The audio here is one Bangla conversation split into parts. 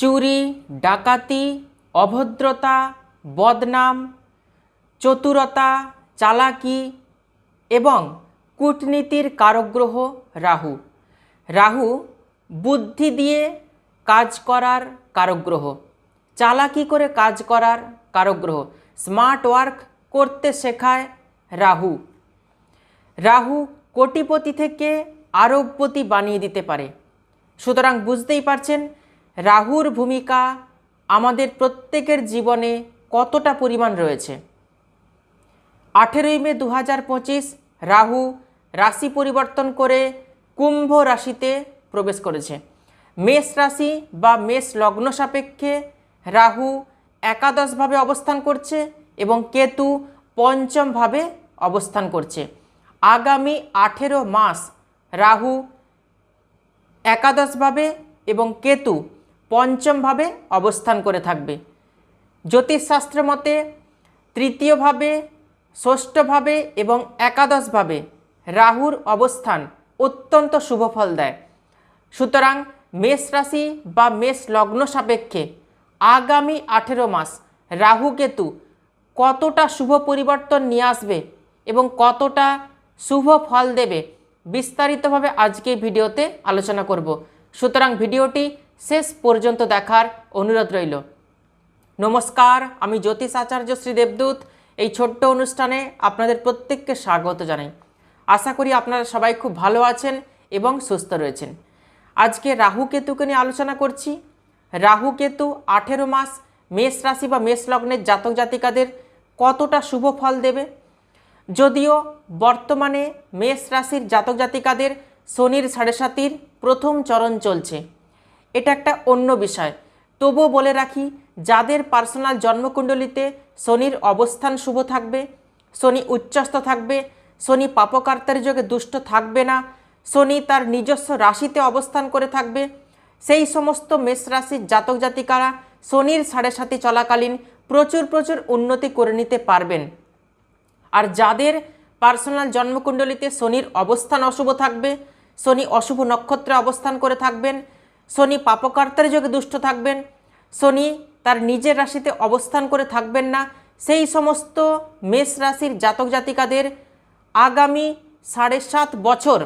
চুরি, ডাকাতি, অভদ্রতা, বদনাম, চতুরতা, চালাকি এবং কূটনীতির কারগ্রহ রাহু। রাহু বুদ্ধি দিয়ে কাজ করার কারগ্রহ। চালাকি করে কাজ করার কারগ্রহ। স্মার্ট ওয়ার্ক করতে শেখায় রাহু। রাহু কোটিপতি থেকে আরবপতি বানিয়ে দিতে পারে। সুতরাং বুঝতেই পারছেন রাহুর ভূমিকা আমাদের প্রত্যেকের জীবনে কতটা পরিমাণ রয়েছে? আঠেরোই মে দু হাজার পঁচিশ রাহু রাশি পরিবর্তন করে কুম্ভ রাশিতে প্রবেশ করেছে। মেষ রাশি বা মেষ লগ্ন সাপেক্ষে রাহু একাদশভাবে অবস্থান করছে এবং কেতু পঞ্চমভাবে অবস্থান করছে। আগামী আঠেরো মাস রাহু একাদশভাবে এবং কেতু পঞ্চমভাবে অবস্থান করে থাকবে। জ্যোতিষশাস্ত্র মতে তৃতীয়ভাবে, ষষ্ঠভাবে এবং একাদশভাবে রাহুর অবস্থান অত্যন্ত শুভ ফল দেয়। সুতরাং মেষ রাশি বা মেষ লগ্ন সাপেক্ষে আগামী আঠেরো মাস রাহু কেতু কতটা শুভ পরিবর্তন নিয়ে আসবে এবং কতটা শুভ ফল দেবে বিস্তারিতভাবে আজকে ভিডিওতে আলোচনা করব। সুতরাং ভিডিওটি শেষ পর্যন্ত দেখার অনুরোধ রইল। নমস্কার, আমি জ্যোতিষ আচার্য শ্রী দেবদূত। এই ছোট্ট অনুষ্ঠানে আপনাদের প্রত্যেককে স্বাগত জানাই। আশা করি আপনারা সবাই খুব ভালো আছেন এবং সুস্থ রয়েছেন। আজকে রাহু কেতুকে নিয়ে আলোচনা করছি। রাহু কেতু আঠেরো মাস মেষ রাশি বা মেষ লগ্নের জাতক জাতিকাদের কতটা শুভ ফল দেবে? যদিও বর্তমানে মেষ রাশির জাতক জাতিকাদের শনির সাড়ে সাতির প্রথম চরণ চলছে। এটা একটা অন্য বিষয়। তবুও বলে রাখি, যাদের পার্সোনাল জন্মকুণ্ডলিতে শনির অবস্থান শুভ থাকবে, শনি উচ্চস্থ থাকবে, শনি পাপকার্তার যোগে দুষ্ট থাকবে না, শনি তার নিজস্ব রাশিতে অবস্থান করে থাকবে, সেই সমস্ত মেষ রাশির জাতক জাতিকারা শনির সাড়ে সাতি চলাকালীন প্রচুর প্রচুর উন্নতি করে নিতে পারবেন। আর যাদের পার্সোনাল জন্মকুণ্ডলিতে শনির অবস্থান অশুভ থাকবে, শনি অশুভ নক্ষত্রে অবস্থান করে থাকবেন শনি পাপকর্তার যোগে দুষ্ট থাকবেন, শনি তার নিজের রাশিতে অবস্থান করে থাকবেন না। সেই সমস্ত মেষ রাশির জাতক জাতিকাদের আগামী সাড়ে সাত বছর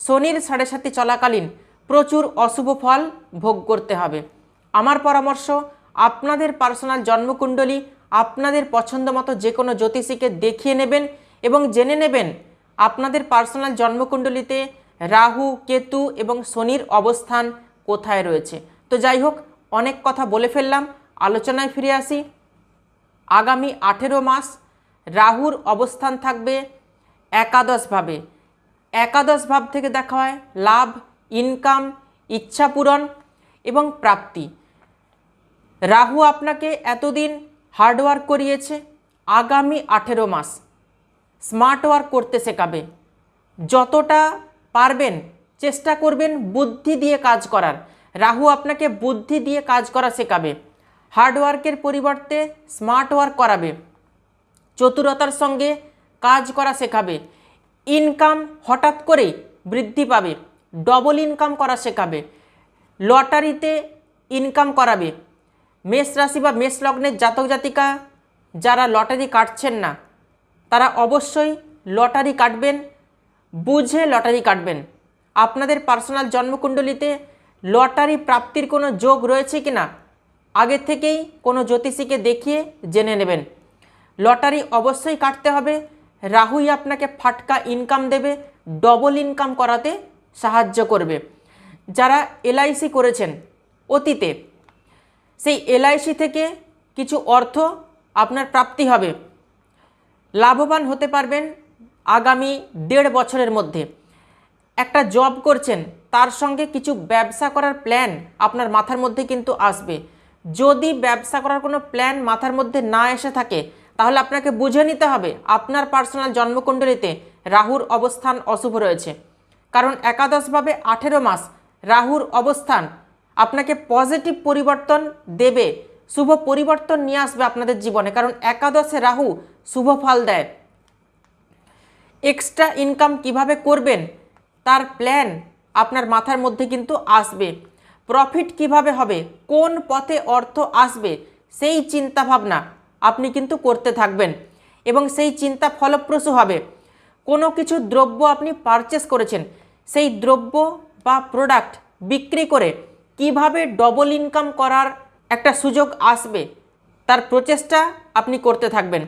শনির সাড়ে সাতি চলাকালীন প্রচুর অশুভ ফল ভোগ করতে হবে। আমার পরামর্শ, আপনাদের পার্সোনাল জন্মকুণ্ডলী আপনাদের পছন্দ মতো যে কোনো জ্যোতিষীকে দেখিয়ে নেবেন এবং জেনে নেবেন আপনাদের পার্সোনাল জন্মকুণ্ডলিতে রাহু, কেতু এবং শনির অবস্থান কোথায় রয়েছে। তো যাই হোক, অনেক কথা বলে ফেললাম, আলোচনায় ফিরে আসি। আগামী আঠেরো মাস রাহুর অবস্থান থাকবে একাদশভাবে। একাদশ ভাব থেকে দেখা হয় লাভ, ইনকাম, ইচ্ছা পূরণ এবং প্রাপ্তি। রাহু আপনাকে এতদিন হার্ডওয়ার্ক করিয়েছে, আগামী আঠেরো মাস স্মার্ট ওয়ার্ক করতে শেখাবে। যতটা পারবেন চেষ্টা করবেন বুদ্ধি দিয়ে কাজ করার। রাহু আপনাকে বুদ্ধি দিয়ে কাজ করা শেখাবে। হার্ডওয়ার্কের পরিবর্তে স্মার্ট ওয়ার্ক করাবে। চতুরতার সঙ্গে কাজ করা শেখাবে। ইনকাম হঠাৎ করে বৃদ্ধি পাবে। ডবল ইনকাম করা শেখাবে। লটারিতে ইনকাম করাবে। মেষ রাশি বা মেষ লগ্নের জাতক জাতিকা, যারা লটারি কাটছেন না, তারা অবশ্যই লটারি কাটবেন, বুঝে লটারি কাটবেন। আপনাদের পার্সোনাল জন্মকুণ্ডলিতে লটারি প্রাপ্তির কোনো যোগ রয়েছে কি না? আগে থেকেই কোনো জ্যোতিষীকে দেখিয়ে জেনে নেবেন। লটারি অবশ্যই কাটতে হবে। রাহুই আপনাকে ফাটকা ইনকাম দেবে ডবল ইনকাম করাতে সাহায্য করবে। যারা এলআইসি করেছেন, অতীতে, সেই এলআইসি থেকে কিছু অর্থ আপনার প্রাপ্তি হবে। লাভবান হতে পারবেন আগামী দেড় বছরের মধ্যে। একটা জব করছেন, তার সঙ্গে কিছু ব্যবসা করার প্ল্যান আপনার মাথার মধ্যে কিন্তু আসবে। যদি ব্যবসা করার কোনো প্ল্যান মাথার মধ্যে না এসে থাকে, তাহলে আপনাকে বুঝে নিতে হবে আপনার পার্সোনাল জন্মকুণ্ডলিতে রাহুর অবস্থান অশুভ রয়েছে। কারণ একাদশভাবে আঠেরো মাস রাহুর অবস্থান আপনাকে পজিটিভ পরিবর্তন দেবে, শুভ পরিবর্তন নিয়ে আসবে আপনাদের জীবনে। কারণ একাদশে রাহু শুভ ফল দেয়। এক্সট্রা ইনকাম কীভাবে করবেন তার প্ল্যান আপনার মাথার মধ্যে কিন্তু আসবে। প্রফিট কীভাবে হবে? কোন পথে অর্থ আসবে? সেই চিন্তা ভাবনা আপনি কিন্তু করতে থাকবেন এবং সেই চিন্তা ফলপ্রসূ হবে। কোনো কিছু দ্রব্য আপনি পারচেস করেছেন, সেই দ্রব্য বা প্রোডাক্ট বিক্রি করে কীভাবে ডবল ইনকাম করার একটা সুযোগ আসবে, তার প্রচেষ্টা আপনি করতে থাকবেন।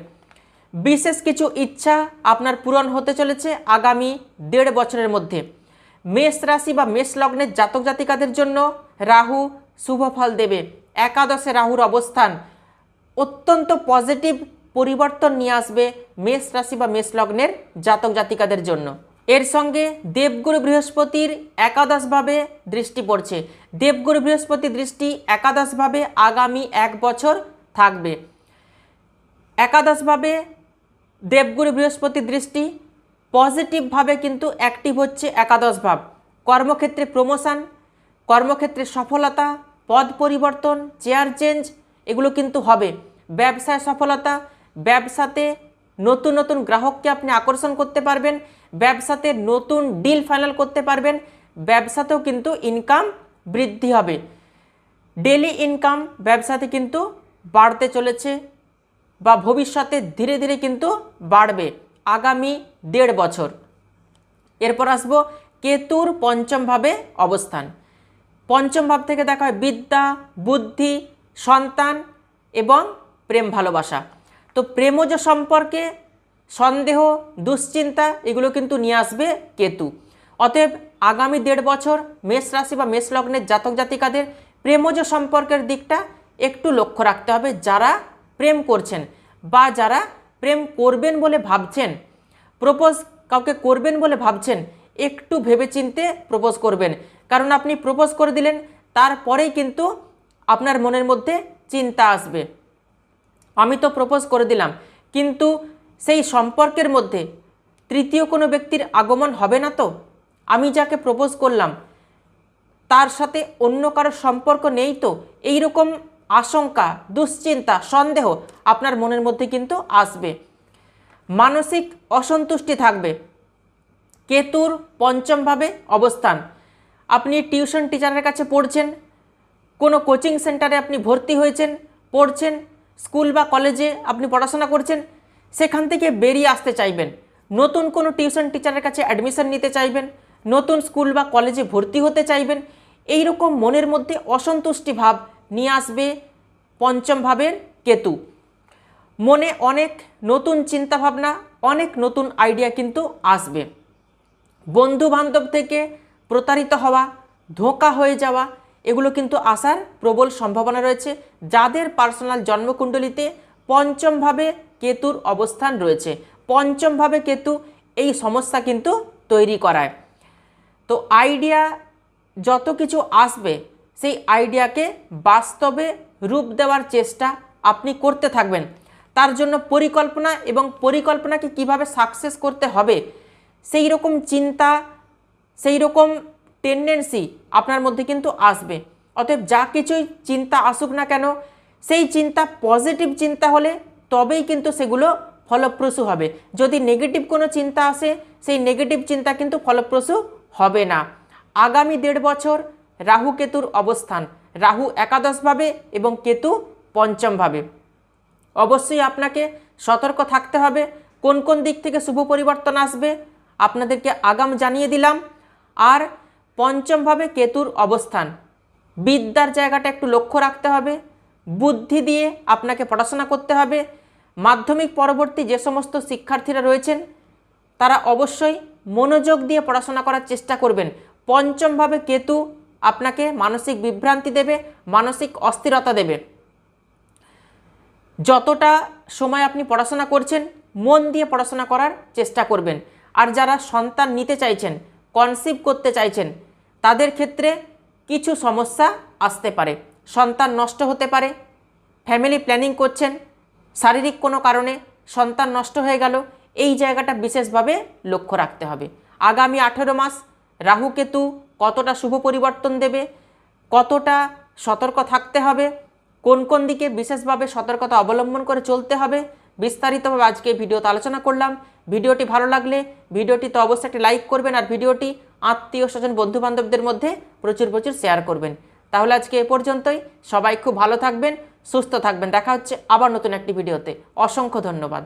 বিশেষ কিছু ইচ্ছা আপনার পূরণ হতে চলেছে আগামী দেড় বছরের মধ্যে। মেষ রাশি বা মেষ লগ্নের জাতক জাতিকাদের জন্য রাহু শুভ ফল দেবে। একাদশে রাহুর অবস্থান। অত্যন্ত পজিটিভ পরিবর্তন নিয়ে আসবে মেষ রাশি বা মেষ লগ্নের জাতক জাতিকাদের জন্য। এর সঙ্গে দেবগুরু বৃহস্পতির একাদশভাবে দৃষ্টি পড়ছে। দেবগুরু বৃহস্পতি দৃষ্টি একাদশভাবে আগামী এক বছর থাকবে। একাদশভাবে দেবগুরু বৃহস্পতি দৃষ্টি পজিটিভভাবে কিন্তু অ্যাক্টিভ হচ্ছে একাদশ ভাব। কর্মক্ষেত্রে প্রমোশন কর্মক্ষেত্রে সফলতা, পদ পরিবর্তন চেয়ার চেঞ্জ এগুলো কিন্তু হবে। ব্যবসায় সফলতা, ব্যবসাতে নতুন নতুন গ্রাহককে আপনি আকর্ষণ করতে পারবেন, ব্যবসাতে নতুন ডিল ফাইনাল করতে পারবেন, ব্যবসাতেও কিন্তু ইনকাম বৃদ্ধি হবে। ডেলি ইনকাম ব্যবসাতে কিন্তু বাড়তে চলেছে। বা ভবিষ্যতে ধীরে ধীরে কিন্তু বাড়বে আগামী দেড় বছর। এরপর আসব কেতুর পঞ্চম ভাবে অবস্থান। পঞ্চম ভাব থেকে দেখা হয় বিদ্যা, বুদ্ধি, সন্তান এবং প্রেম ভালোবাসা। তো প্রেমজ সম্পর্কে সন্দেহ, দুশ্চিন্তা এগুলো কিন্তু নিয়ে আসবে কেতু। অতএব আগামী দেড় বছর মেষ রাশি বা মেষ লগ্নের জাতক জাতিকাদের প্রেমজ সম্পর্কের দিকটা একটু লক্ষ্য রাখতে হবে যারা প্রেম করছেন বা যারা প্রেম করবেন বলে ভাবছেন, প্রপোজ কাউকে করবেন বলে ভাবছেন, একটু ভেবেচিন্তে প্রপোজ করবেন। কারণ আপনি প্রপোজ করে দিলেন, তারপরেই কিন্তু আপনার মনের মধ্যে চিন্তা আসবে। আমি তো প্রপোজ করে দিলাম, কিন্তু সেই সম্পর্কের মধ্যে তৃতীয় কোনো ব্যক্তির আগমন হবে না তো? আমি যাকে প্রপোজ করলাম, তার সাথে অন্য কারোর সম্পর্ক নেই তো? এই রকম আশঙ্কা, দুশ্চিন্তা, সন্দেহ আপনার মনের মধ্যে কিন্তু আসবে। মানসিক অসন্তুষ্টি থাকবে। কেতুর পঞ্চমভাবে অবস্থান। আপনি টিউশন টিচারের কাছে পড়ছেন, কোনো কোচিং সেন্টারে আপনি ভর্তি হয়েছেন, পড়ছেন, স্কুল বা কলেজে আপনি পড়াশোনা করছেন, সেখান থেকে বেরিয়ে আসতে চাইবেন। নতুন কোনো টিউশন টিচারের কাছে অ্যাডমিশন নিতে চাইবেন, নতুন স্কুল বা কলেজে ভর্তি হতে চাইবেন এই রকম মনের মধ্যে অসন্তুষ্টি ভাব নিয়ে আসবে পঞ্চম ভাবের কেতু। মনে অনেক নতুন চিন্তাভাবনা, অনেক নতুন আইডিয়া কিন্তু আসবে। বন্ধু বান্ধব থেকে প্রতারিত হওয়া, ধোঁকা হয়ে যাওয়া, এগুলো কিন্তু আসার প্রবল সম্ভাবনা রয়েছে। যাদের পার্সোনাল জন্মকুণ্ডলিতে পঞ্চমভাবে কেতুর অবস্থান রয়েছে। পঞ্চমভাবে কেতু এই সমস্যা কিন্তু তৈরি করায়। তো আইডিয়া যত কিছু আসবে সেই আইডিয়াকে বাস্তবে রূপ দেওয়ার চেষ্টা আপনি করতে থাকবেন। তার জন্য পরিকল্পনা এবং পরিকল্পনাকে কীভাবে সাকসেস করতে হবে, সেই রকম চিন্তা, সেই রকম টেন্ডেন্সি আপনার মধ্যে কিন্তু আসবে। অতএব যা কিছুই চিন্তা আসুক না কেন, সেই চিন্তা পজিটিভ চিন্তা হলে তবেই কিন্তু সেগুলো ফলপ্রসূ হবে। যদি নেগেটিভ কোনো চিন্তা আসে, সেই নেগেটিভ চিন্তা কিন্তু ফলপ্রসূ হবে না। আগামী দেড় বছর রাহু কেতুর অবস্থান। রাহু একাদশভাবে এবং কেতু পঞ্চমভাবে। অবশ্যই আপনাকে সতর্ক থাকতে হবে। কোন কোন দিক থেকে শুভ পরিবর্তন আসবে আপনাদেরকে আগাম জানিয়ে দিলাম। আর পঞ্চমভাবে কেতুর অবস্থান। বিদ্যার জায়গাটা একটু লক্ষ্য রাখতে হবে। বুদ্ধি দিয়ে আপনাকে পড়াশোনা করতে হবে। মাধ্যমিক পরবর্তী যে সমস্ত শিক্ষার্থীরা রয়েছেন, তারা অবশ্যই মনোযোগ দিয়ে পড়াশোনা করার চেষ্টা করবেন। পঞ্চমভাবে কেতু আপনাকে মানসিক বিভ্রান্তি দেবে, মানসিক অস্থিরতা দেবে। যতটা সময় আপনি পড়াশোনা করছেন, মন দিয়ে পড়াশোনা করার চেষ্টা করবেন। আর যারা সন্তান নিতে চাইছেন কনসিভ করতে চাইছেন, তাদের ক্ষেত্রে কিছু সমস্যা আসতে পারে। সন্তান নষ্ট হতে পারে ফ্যামিলি প্ল্যানিং করছেন, শারীরিক কোনো কারণে সন্তান নষ্ট হয়ে গেল, এই জায়গাটা বিশেষভাবে লক্ষ্য রাখতে হবে। আগামী আঠেরো মাস রাহু কেতু কতটা শুভ পরিবর্তন দেবে, কতটা সতর্ক থাকতে হবে, কোন কোন দিকে বিশেষভাবে সতর্কতা অবলম্বন করে চলতে হবে, বিস্তারিতভাবে আজকে ভিডিওতে আলোচনা করলাম। ভিডিওটি ভালো লাগলে ভিডিওটি তো অবশ্যই একটি লাইক করবেন আর ভিডিওটি আত্মীয় স্বজন, বন্ধুবান্ধবদের মধ্যে প্রচুর প্রচুর শেয়ার করবেন। তাহলে আজকে এ পর্যন্তই। সবাই খুব ভালো থাকবেন, সুস্থ থাকবেন। দেখা হচ্ছে আবার নতুন একটি ভিডিওতে। অসংখ্য ধন্যবাদ।